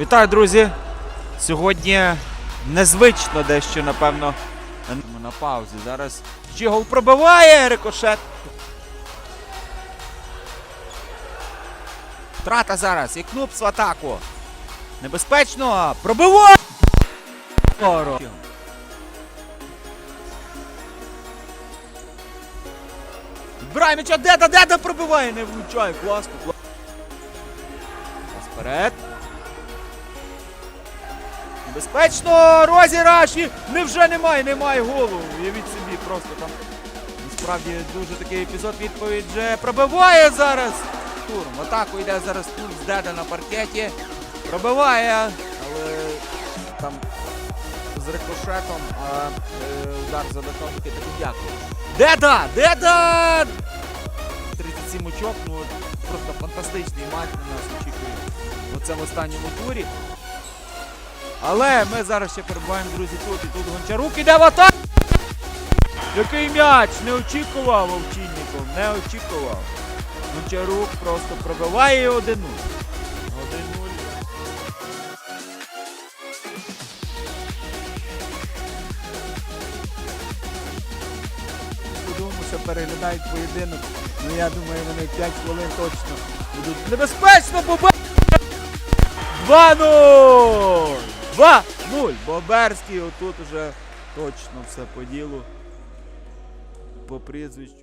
Вітаю, друзі! Сьогодні незвично дещо, напевно, на паузі. Зараз Чігол пробиває рикошет. Втрата зараз. І Кнупс в атаку. Небезпечно. Пробиває! Збирає м'яча, Деда, Деда пробиває, не влучає. Класно, класно. Вперед. Небезпечно! Розіграш! І Невже немає, немає голу. Уявіть собі, просто там. Насправді дуже такий епізод відповідь вже пробиває зараз. Турм. В атаку йде зараз Турм з Деда на паркеті. Пробиває, але там з рикошетом а, е, удар за бетонки таки дякую. Деда! Деда! 37 очок, ну просто фантастичний матч на нас очікує у цьому останньому турі. Але ми зараз ще перебуваємо, друзі, тут і тут Гончарук іде в атаку. Який м'яч! Не очікував Овчинніков, не очікував. Гончарук просто пробиває 1-0. 1-0. Подумав, переглядають поєдинок. Ну я думаю, вони 5 хвилин точно будуть небезпечно побачити. 2-0! 2-0! Боберський отут уже точно все по ділу. По прізвищу.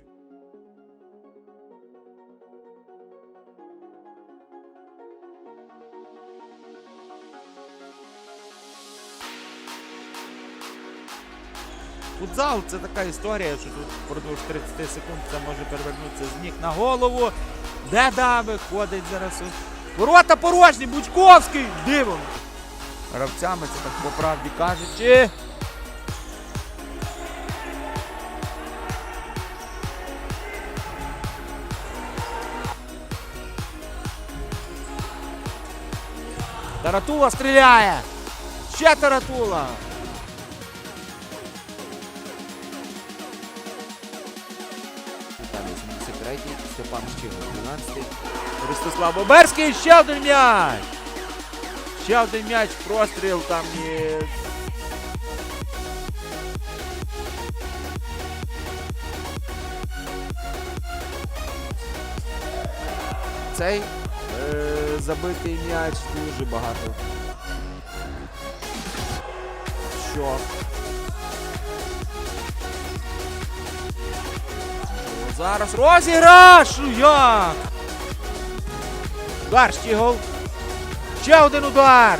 Футзал це така історія, що тут впродовж 30 секунд це може перевернутися з ніг на голову. Деда виходить зараз. Ворота порожні, Бучковський! Дивом! Гравцями це так по правді кажучи. Таратула стріляє! Ще Таратула! Віталій 73, Степан Щігол 12, Ростислав Боберський, ще один м'яч! Ще один м'яч, простріл там і... Цей е, забитий м'яч дуже багато. Що? Зараз розіграш! Як? Удар Щігол. Ще один удар.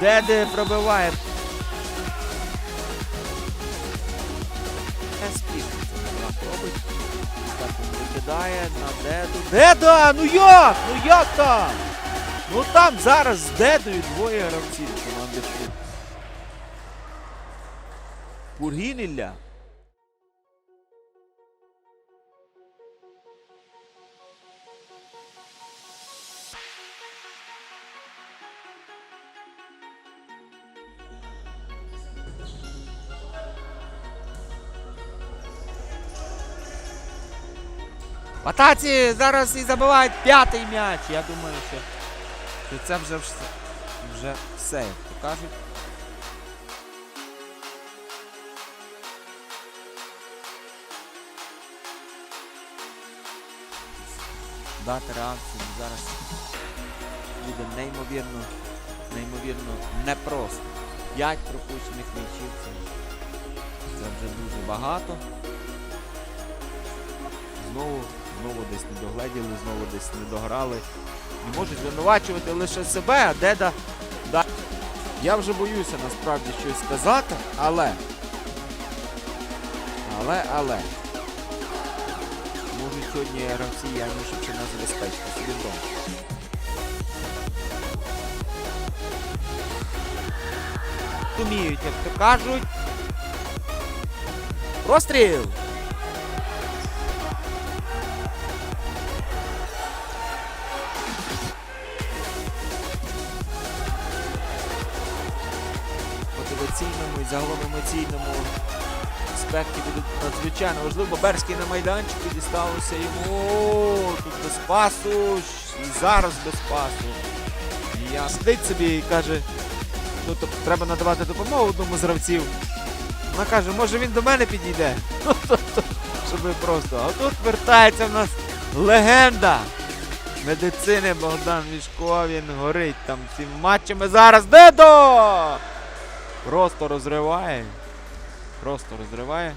Деде пробиває. Еспіс робить. Так на деду. Деда! Ну як? Ну як там? Ну там зараз з дедою двоє гравців команди Фрід. Пургін Ілля. В атаці зараз і забивають п'ятий м'яч. Я думаю, що, що це вже, вже все, як то кажуть. Дати реакцію зараз буде неймовірно, неймовірно непросто. П'ять пропущених м'ячів це, це вже дуже багато. Знову, знову десь не догледіли, знову десь не дограли. Не можуть звинувачувати лише себе, а деда. Да. Я вже боюся насправді щось сказати, але. Але, але. Можуть сьогодні гравці Яні Шевчина забезпечити собі вдома. Вміють, як то кажуть. Розстріл! мотиваційному і загалом емоційному аспекті буде надзвичайно важливо. Берський на майданчику дісталося йому тут без пасу. І зараз без пасу. Я сидить собі і каже, ну тобто треба надавати допомогу одному з гравців. Вона каже, може він до мене підійде. Ну, тобто, щоб ви просто. А тут вертається в нас легенда медицини Богдан Мішко, він горить там цим матчами зараз. Дедо! Просто розриває. Просто розриває.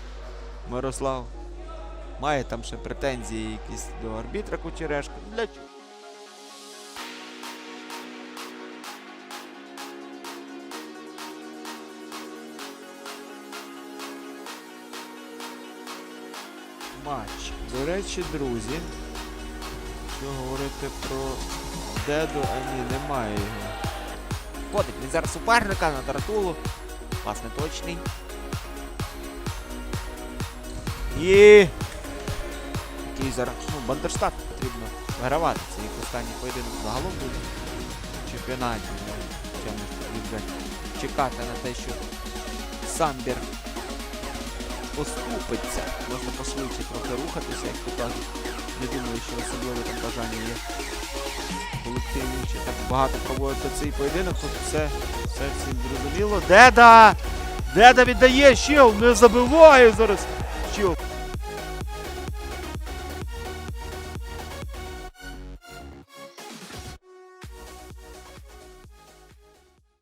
Мирослав. Має там ще претензії якісь до арбітра Кучерешка. Для чого? Матч. До речі, друзі. Що говорити про Деду, а ні, немає його. Ходить він зараз суперника на таратулу. Пас не точний. І який зараз. Ну, Бандерштат потрібно вигравати. Це їх останній поєдинок загалом буде в чемпіонаті. Ну, Чому тоді чекати на те, що Самбір поступиться. Можна пошвидше трохи рухатися, як то кажуть. Не думаю, що особливо там бажання є колективні чи так багато проводити цей поєдинок. Тут все, все всім зрозуміло. Деда! Деда віддає Щіл! не забиває зараз. Щил